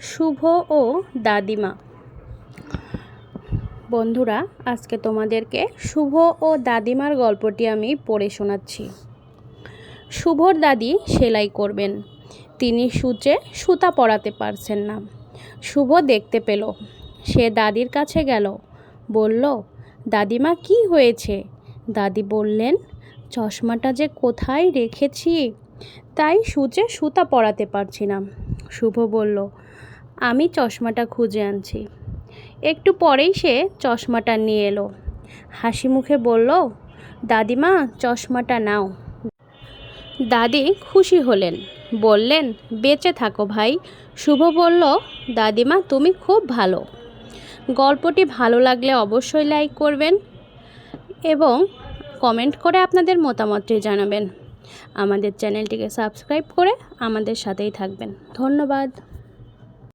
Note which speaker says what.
Speaker 1: শুভ ও দাদিমা। বন্ধুরা, আজকে তোমাদেরকে শুভ ও দাদিমার গল্পটি আমি পড়ে শোনাচ্ছি। শুভর দাদি সেলাই করবেন। তিনি সূচে সুতা পরাতে পারছেন না। শুভ দেখতে পেল। সে দাদির কাছে গেল। বলল, দাদিমা, কি হয়েছে? দাদি বললেন, চশমাটা যে কোথায় রেখেছি? তাই সূচে সুতা পরাতে পারছি না। শুভ বলল, আমি চশমাটা খুঁজে আনছি। একটু পরেই সে চশমাটা নিয়ে এলো। হাসি মুখে বলল, দাদিমা, চশমাটা নাও। দাদি খুশি হলেন, বললেন, বেঁচে থাকো ভাই। শুভ বলল, দাদিমা, তুমি খুব ভালো। গল্পটি ভালো লাগলে অবশ্যই লাইক করবেন এবং কমেন্ট করে আপনাদের মতামতটি জানাবেন। আমাদের চ্যানেলটিকে সাবস্ক্রাইব করে আমাদের সাথেই থাকবেন। ধন্যবাদ।